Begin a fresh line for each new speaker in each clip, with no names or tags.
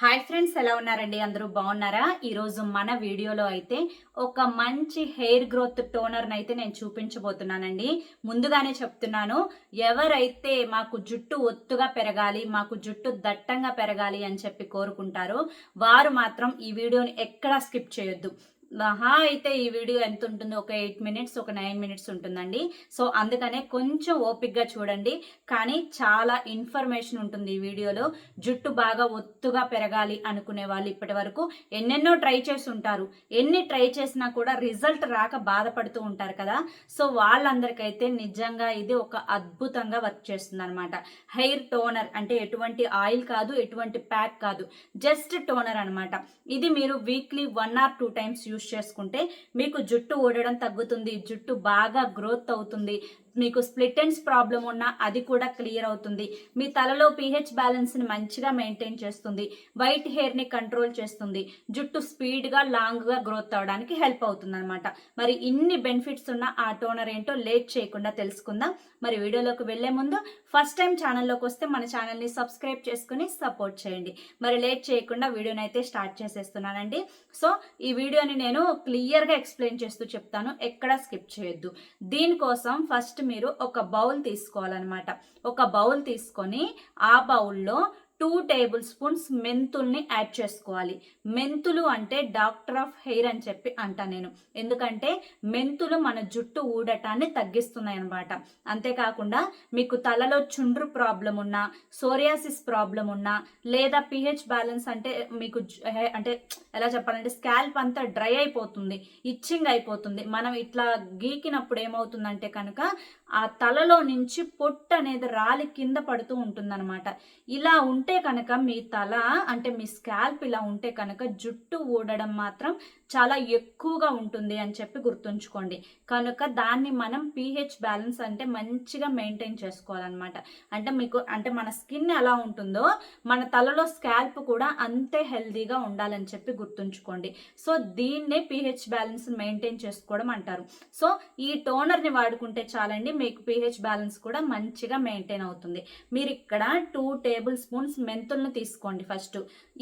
Hi friends ఎలా ఉన్నారండి? అందరూ బాగున్నారా? ఈరోజు మన వీడియోలో అయితే ఒక మంచి హెయిర్ గ్రోత్ టోనర్ని అయితే నేను చూపించబోతున్నానండి. ముందుగానే చెప్తున్నాను ఎవరైతే మాకు జుట్టు ఒత్తుగా పెరగాలి మాకు జుట్టు దట్టంగా పెరగాలి అని చెప్పి కోరుకుంటారో వారు మాత్రం ఈ వీడియోని ఎక్కడా స్కిప్ చేయొద్దు. మహా అయితే ఈ వీడియో ఎంత ఉంటుంది ఒక ఎయిట్ మినిట్స్ ఒక నైన్ మినిట్స్ ఉంటుందండి. సో అందుకనే కొంచెం ఓపిక్గా చూడండి. కానీ చాలా ఇన్ఫర్మేషన్ ఉంటుంది ఈ వీడియోలో. జుట్టు బాగా ఒత్తుగా పెరగాలి అనుకునే వాళ్ళు ఇప్పటి వరకు ఎన్నెన్నో ట్రై చేసి ఉంటారు ఎన్ని ట్రై చేసినా కూడా రిజల్ట్ రాక బాధపడుతూ ఉంటారు కదా. సో వాళ్ళందరికైతే నిజంగా ఇది ఒక అద్భుతంగా వర్క్ చేస్తుంది అనమాట హెయిర్ టోనర్ అంటే ఎటువంటి ఆయిల్ కాదు ఎటువంటి ప్యాక్ కాదు. జస్ట్ టోనర్ అనమాట ఇది మీరు weekly one or two times use చేసుకుంటే మీకు జుట్టు ఊడడం తగ్గుతుంది జుట్టు బాగా గ్రోత్ అవుతుంది. మీకు స్ప్లిట్ ఎండ్స్ ప్రాబ్లం ఉన్నా అది కూడా క్లియర్ అవుతుంది. మీ తలలో పీహెచ్ బ్యాలెన్స్ని మంచిగా మెయింటైన్ చేస్తుంది. వైట్ హెయిర్ని కంట్రోల్ చేస్తుంది. జుట్టు స్పీడ్గా లాంగ్గా గ్రోత్ అవడానికి హెల్ప్ అవుతుంది అనమాట మరి ఇన్ని బెనిఫిట్స్ ఉన్న ఆ టోనర్ ఏంటో లేట్ చేయకుండా తెలుసుకుందాం. మరి వీడియోలోకి వెళ్ళే ముందు ఫస్ట్ టైం ఛానల్లోకి వస్తే మన ఛానల్ని సబ్స్క్రైబ్ చేసుకుని సపోర్ట్ చేయండి. మరి లేట్ చేయకుండా వీడియోని అయితే స్టార్ట్ చేసేస్తున్నానండి. సో ఈ వీడియోని నేను క్లియర్గా ఎక్స్ప్లెయిన్ చేస్తూ చెప్తాను. ఎక్కడా స్కిప్ చేయొద్దు. దీనికోసం ఫస్ట్ మీరు ఒక బౌల్ తీసుకోవాలన్నమాట. ఒక బౌల్ తీసుకొని ఆ బౌల్లో టూ టేబుల్ స్పూన్స్ మెంతుల్ని యాడ్ చేసుకోవాలి. మెంతులు అంటే డాక్టర్ ఆఫ్ హెయిర్ అని చెప్పి అంటా నేను. ఎందుకంటే మెంతులు మన జుట్టు ఊడటాన్ని తగ్గిస్తున్నాయి అనమాట అంతేకాకుండా మీకు తలలో చుండ్రు ప్రాబ్లం ఉన్నా సోరియాసిస్ ప్రాబ్లం ఉన్నా లేదా పిహెచ్ బ్యాలెన్స్ అంటే మీకు అంటే ఎలా చెప్పాలంటే స్కాల్ప్ అంతా డ్రై అయిపోతుంది ఇచ్చింగ్ అయిపోతుంది. మనం ఇట్లా గీకినప్పుడు ఏమవుతుందంటే కనుక ఆ తలలో నుంచి పొట్టు అనేది రాలి కింద పడుతూ ఉంటుందన్నమాట. ఇలా ఉంటే కనుక మీ తల అంటే మీ స్కాల్ప్ ఇలా ఉంటే కనుక జుట్టు ఊడడం మాత్రం చాలా ఎక్కువగా ఉంటుంది అని చెప్పి గుర్తుంచుకోండి. కనుక దాన్ని మనం పీహెచ్ బ్యాలెన్స్ అంటే మంచిగా మెయింటైన్ చేసుకోవాలన్నమాట. అంటే మీకు అంటే మన స్కిన్ ఎలా ఉంటుందో మన తలలో స్కాల్ప్ కూడా అంతే హెల్దీగా ఉండాలని చెప్పి గుర్తుంచుకోండి. సో దీన్నే పీహెచ్ బ్యాలెన్స్ మెయింటైన్ చేసుకోవడం అంటారు. సో ఈ టోనర్ని వాడుకుంటే చాలండి మీకు పీహెచ్ బ్యాలెన్స్ కూడా మంచిగా మెయింటైన్ అవుతుంది. మీరు ఇక్కడ టూ టేబుల్ స్పూన్స్ మెంతుల్ని తీసుకోండి ఫస్ట్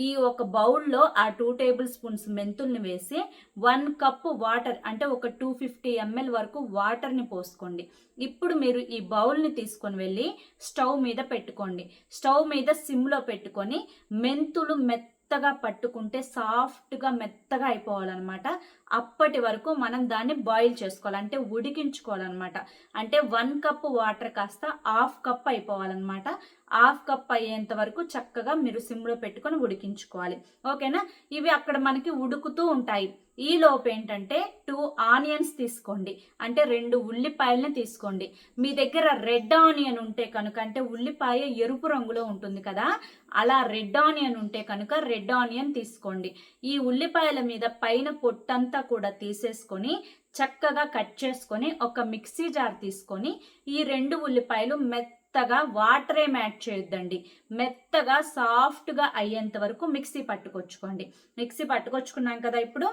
ఈ ఒక బౌల్లో ఆ టూ టేబుల్ స్పూన్స్ మెంతుల్ని వేసి వన్ కప్ వాటర్ అంటే ఒక టూ ఫిఫ్టీ ఎంఎల్ వరకు వాటర్ని పోసుకోండి. ఇప్పుడు మీరు ఈ బౌల్ని తీసుకొని వెళ్ళి స్టవ్ మీద పెట్టుకోండి. స్టవ్ మీద సిమ్లో పెట్టుకొని మెంతులు మెత్త మెత్తగా పట్టుకుంటే సాఫ్ట్గా మెత్తగా అయిపోవాలన్నమాట. అప్పటి వరకు మనం దాన్ని బాయిల్ చేసుకోవాలి. అంటే ఉడికించుకోవాలన్నమాట. అంటే వన్ కప్ వాటర్ కాస్త హాఫ్ కప్ అయిపోవాలన్నమాట. హాఫ్ కప్ అయ్యేంత వరకు చక్కగా మీరు సిమ్లో పెట్టుకొని ఉడికించుకోవాలి. ఓకేనా? ఇవి అక్కడ మనకి ఉడుకుతూ ఉంటాయి. ఈ లోపు ఏంటంటే టూ ఆనియన్స్ తీసుకోండి. అంటే రెండు ఉల్లిపాయలని తీసుకోండి. మీ దగ్గర రెడ్ ఆనియన్ ఉంటే కనుక అంటే ఉల్లిపాయ ఎరుపు రంగులో ఉంటుంది కదా అలా రెడ్ ఆనియన్ ఉంటే కనుక రెడ్ ఆనియన్ తీసుకోండి. ఈ ఉల్లిపాయల మీద పైన పొట్టంతా కూడా తీసేసుకొని చక్కగా కట్ చేసుకొని ఒక మిక్సీ జార్ తీసుకొని ఈ రెండు ఉల్లిపాయలు మెత్త మెత్తగా వాటర్ ఏం యాడ్ చేయొద్దండి. మెత్తగా సాఫ్ట్గా అయ్యేంత వరకు మిక్సీ పట్టుకొచ్చుకోండి. మిక్సీ పట్టుకొచ్చుకున్నాం కదా ఇప్పుడు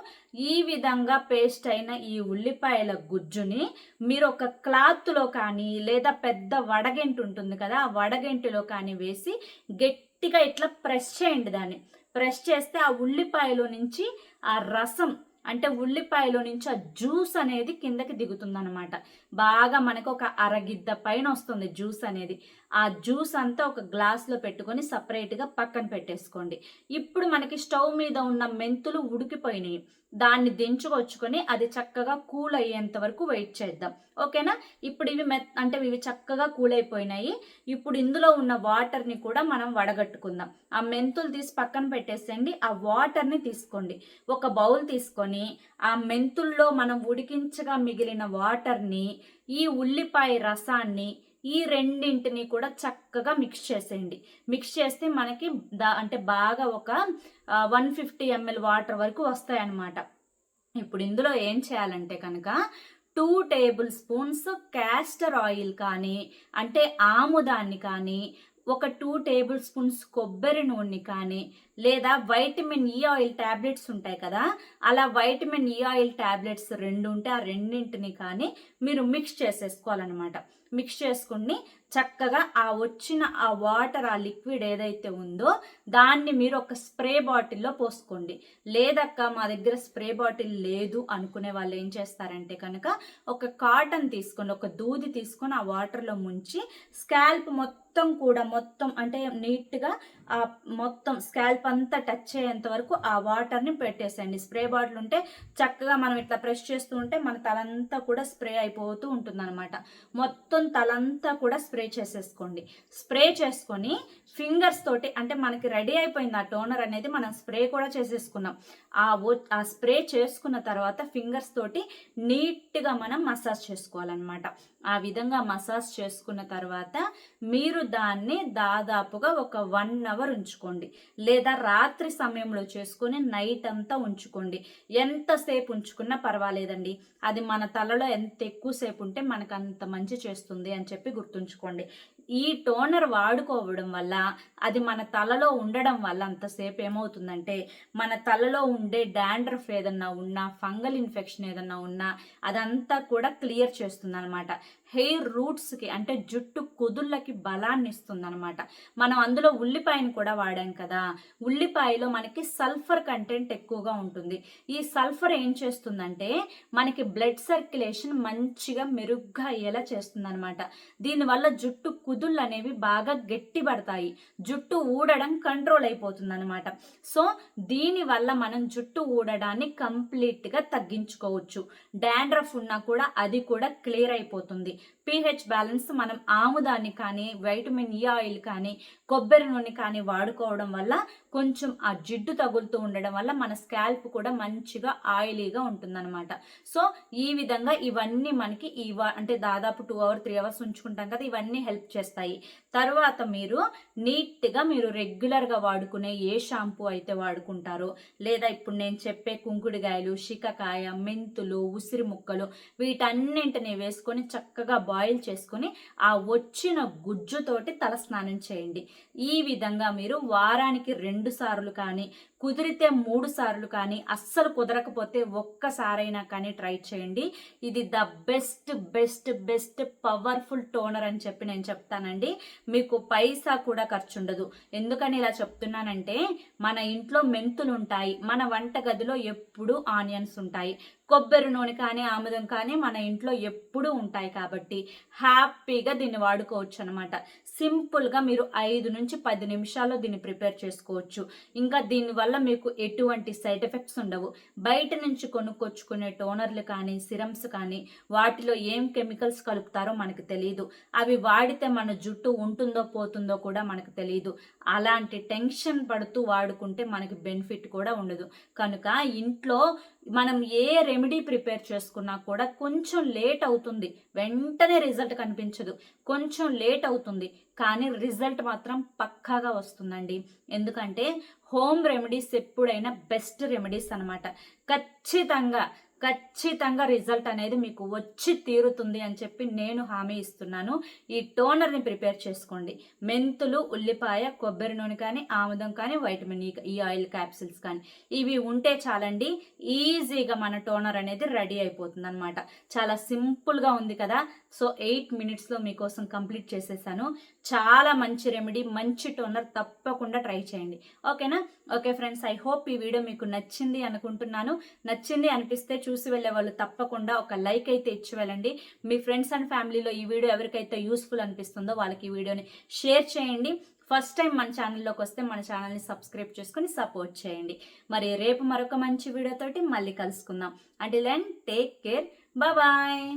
ఈ విధంగా పేస్ట్ అయిన ఈ ఉల్లిపాయల గుజ్జుని మీరు ఒక క్లాత్లో కానీ లేదా పెద్ద వడగెంటి ఉంటుంది కదా ఆ వడగెంటిలో కానీ వేసి గట్టిగా ఇట్లా ప్రెస్ చేయండి దాన్ని. ప్రెస్ చేస్తే ఆ ఉల్లిపాయలో నుంచి ఆ రసం అంటే ఉల్లిపాయలో నుంచి ఆ జ్యూస్ అనేది కిందకి దిగుతుంది అనమాట బాగా మనకు ఒక అరగిద్ద పైన వస్తుంది జ్యూస్ అనేది. ఆ జ్యూస్ అంతా ఒక గ్లాస్లో పెట్టుకొని సపరేట్గా పక్కన పెట్టేసుకోండి. ఇప్పుడు మనకి స్టవ్ మీద ఉన్న మెంతులు ఉడికిపోయినాయి. దాన్ని దించుకొచ్చుకొని అది చక్కగా కూల్ అయ్యేంత వరకు వెయిట్ చేద్దాం. ఓకేనా? ఇప్పుడు ఇవి మె అంటే ఇవి చక్కగా కూల్ అయిపోయినాయి. ఇప్పుడు ఇందులో ఉన్న వాటర్ని కూడా మనం వడగట్టుకుందాం. ఆ మెంతులు తీసి పక్కన పెట్టేసేయండి. ఆ వాటర్ని తీసుకోండి. ఒక బౌల్ తీసుకొని ఆ మెంతుల్లో మనం ఉడికించగా మిగిలిన వాటర్ని ఈ ఉల్లిపాయ రసాన్ని ఈ రెండింటిని కూడా చక్కగా మిక్స్ చేసేయండి. మిక్స్ చేస్తే మనకి దా అంటే బాగా ఒక వన్ ఫిఫ్టీ ఎంఎల్ వాటర్ వరకు వస్తాయన్నమాట. ఇప్పుడు ఇందులో ఏం చేయాలంటే కనుక two tablespoons castor oil కానీ అంటే ఆముదాన్ని కానీ ఒక టూ టేబుల్ స్పూన్స్ కొబ్బరి నూనె కానీ లేదా వైటమిన్ ఈ ఆయిల్ ట్యాబ్లెట్స్ ఉంటాయి కదా అలా వైటమిన్ ఈ ఆయిల్ ట్యాబ్లెట్స్ రెండు ఉంటే ఆ రెండింటిని కానీ మీరు మిక్స్ చేసేసుకోవాలన్నమాట. మిక్స్ చేసుకుని చక్కగా ఆ వచ్చిన ఆ వాటర్ ఆ లిక్విడ్ ఏదైతే ఉందో దాన్ని మీరు ఒక స్ప్రే బాటిల్లో పోసుకోండి. లేదక్క మా దగ్గర స్ప్రే బాటిల్ లేదు అనుకునే వాళ్ళు ఏం చేస్తారంటే కనుక ఒక కాటన్ తీసుకొని ఒక దూది తీసుకొని ఆ వాటర్లో ముంచి స్కాల్ప్ మొత్తం కూడా మొత్తం అంటే నీట్గా ఆ మొత్తం స్కాల్ప్ అంతా టచ్ అయ్యేంత వరకు ఆ వాటర్ని పెట్టేసేయండి. స్ప్రే బాటిల్ ఉంటే చక్కగా మనం ఇట్లా ప్రెస్ చేస్తూ ఉంటే మన తలంతా కూడా స్ప్రే అయిపోతూ ఉంటుందన్నమాట. మొత్తం తలంతా కూడా స్ప్రే స్ప్రే చేసేసుకోండి. స్ప్రే చేసుకొని ఫింగర్స్ తోటి అంటే మనకి రెడీ అయిపోయింది ఆ టోనర్ అనేది మనం స్ప్రే కూడా చేసేసుకున్నాం. ఆ ఆ స్ప్రే చేసుకున్న తర్వాత ఫింగర్స్ తోటి నీట్గా మనం మసాజ్ చేసుకోవాలన్నమాట. ఆ విధంగా మసాజ్ చేసుకున్న తర్వాత మీరు దాన్ని దాదాపుగా ఒక వన్ అవర్ ఉంచుకోండి. లేదా రాత్రి సమయంలో చేసుకుని నైట్ అంతా ఉంచుకోండి. ఎంతసేపు ఉంచుకున్నా పర్వాలేదండి. అది మన తలలో ఎంత ఎక్కువసేపు ఉంటే మనకు అంత మంచి చేస్తుంది అని చెప్పి గుర్తుంచుకోండి. ఈ టోనర్ వాడుకోవడం వల్ల అది మన తలలో ఉండడం వల్ల అంతసేపు ఏమవుతుందంటే మన తలలో ఉండే డాండ్రఫ్ ఏదన్నా ఉన్నా ఫంగల్ ఇన్ఫెక్షన్ ఏదన్నా ఉన్నా అదంతా కూడా క్లియర్ చేస్తుంది అనమాట హెయిర్ రూట్స్కి అంటే జుట్టు కుదుళ్ళకి బలాన్ని ఇస్తుంది అనమాట మనం అందులో ఉల్లిపాయను కూడా వాడాం కదా ఉల్లిపాయలో మనకి సల్ఫర్ కంటెంట్ ఎక్కువగా ఉంటుంది. ఈ సల్ఫర్ ఏం చేస్తుందంటే మనకి బ్లడ్ సర్క్యులేషన్ మంచిగా మెరుగ్గా అయ్యేలా చేస్తుంది అనమాట దీనివల్ల జుట్టు కుదుళ్ళు అనేవి బాగా గట్టిపడతాయి జుట్టు ఊడడం కంట్రోల్ అయిపోతుంది అనమాట సో దీనివల్ల మనం జుట్టు ఊడడాన్ని కంప్లీట్గా తగ్గించుకోవచ్చు. డాండ్రఫ్ ఉన్నా కూడా అది కూడా క్లియర్ అయిపోతుంది. పీహెచ్ బ్యాలెన్స్ మనం ఆముదాన్ని కానీ వైటమిన్ ఈ ఆయిల్ కానీ కొబ్బరి నూనె కానీ వాడుకోవడం వల్ల కొంచెం ఆ జిడ్డు తగులుతూ ఉండడం వల్ల మన స్కాల్ప్ కూడా మంచిగా ఆయిలీగా ఉంటుందన్నమాట. సో ఈ విధంగా ఇవన్నీ మనకి ఈ వా- అంటే దాదాపు టూ అవర్ త్రీ అవర్స్ ఉంచుకుంటాం కదా ఇవన్నీ హెల్ప్ చేస్తాయి. తర్వాత మీరు నీట్గా మీరు రెగ్యులర్గా వాడుకునే ఏ షాంపూ అయితే వాడుకుంటారో లేదా ఇప్పుడు నేను చెప్పే కుంకుడుగాయలు శికకాయ మెంతులు ఉసిరి ముక్కలు వీటన్నింటిని వేసుకొని చక్కగా బాయిల్ చేసుకొని ఆ వచ్చిన గుజ్జుతోటి తల స్నానం చేయండి. ఈ విధంగా మీరు వారానికి రెండు సార్లు కానీ కుదిరితే మూడు సార్లు కానీ అస్సలు కుదరకపోతే ఒక్కసారైనా కానీ ట్రై చేయండి. ఇది the best best best powerful toner అని చెప్పి నేను చెప్తానండి. మీకు పైసా కూడా ఖర్చు ఉండదు ఎందుకని ఇలా చెప్తున్నానంటే మన ఇంట్లో మెంతులు ఉంటాయి మన వంట గదిలో ఎప్పుడూ ఆనియన్స్ ఉంటాయి. కొబ్బరి నూనె కానీ ఆముదం కానీ మన ఇంట్లో ఎప్పుడూ ఉంటాయి కాబట్టి హ్యాపీగా దీన్ని వాడుకోవచ్చు అనమాట సింపుల్గా మీరు ఐదు నుంచి పది నిమిషాల్లో దీన్ని ప్రిపేర్ చేసుకోవచ్చు. ఇంకా దీనివల్ల మీకు ఎటువంటి సైడ్ ఎఫెక్ట్స్ ఉండవు. బయట నుంచి కొనుక్కొచ్చుకునే టోనర్లు కానీ సిరమ్స్ కానీ వాటిలో ఏం కెమికల్స్ కలుపుతారో మనకు తెలియదు అవి వాడితే మన జుట్టు ఉంటుందో పోతుందో కూడా మనకు తెలియదు అలాంటి టెన్షన్ పడుతూ వాడుకుంటే మనకి బెనిఫిట్ కూడా ఉండదు. కనుక ఇంట్లో మనం ఏ రెమెడీ ప్రిపేర్ చేసుకున్నా కూడా కొంచెం లేట్ అవుతుంది. వెంటనే రిజల్ట్ కనిపించదు. కొంచెం లేట్ అవుతుంది. కానీ రిజల్ట్ మాత్రం పక్కాగా వస్తుందండి. ఎందుకంటే హోమ్ రెమెడీస్ ఎప్పుడైనా బెస్ట్ రెమెడీస్ అన్నమాట. ఖచ్చితంగా ఖచ్చితంగా రిజల్ట్ అనేది మీకు వచ్చి తీరుతుంది అని చెప్పి నేను హామీ ఇస్తున్నాను. ఈ టోనర్ని ప్రిపేర్ చేసుకోండి. మెంతులు ఉల్లిపాయ కొబ్బరి నూనె కానీ ఆముదం కానీ వైటమిన్ ఈ ఈ ఆయిల్ క్యాప్సిల్స్ కానీ ఇవి ఉంటే చాలండి ఈజీగా మన టోనర్ అనేది రెడీ అయిపోతుంది అనమాట చాలా సింపుల్గా ఉంది కదా. సో ఎయిట్ మినిట్స్లో మీకోసం కంప్లీట్ చేసేసాను. చాలా మంచి రెమెడీ మంచి టోనర్ తప్పకుండా ట్రై చేయండి. ఓకేనా? ఓకే ఫ్రెండ్స్ ఐ హోప్ ఈ వీడియో మీకు నచ్చింది అనుకుంటున్నాను. నచ్చింది అనిపిస్తే చూ చూసి వెళ్ళే వాళ్ళు తప్పకుండా ఒక లైక్ అయితే ఇచ్చి వెళ్ళండి. మీ ఫ్రెండ్స్ అండ్ ఫ్యామిలీలో ఈ వీడియో ఎవరికైతే యూస్ఫుల్ అనిపిస్తుందో వాళ్ళకి ఈ వీడియోని షేర్ చేయండి. ఫస్ట్ టైం మన ఛానల్లోకి వస్తే మన ఛానల్ని సబ్స్క్రైబ్ చేసుకొని సపోర్ట్ చేయండి. మరి రేపు మరొక మంచి వీడియోతోటి మళ్ళీ కలుసుకుందాం. అంటే దెన్ టేక్ కేర్ బాయ్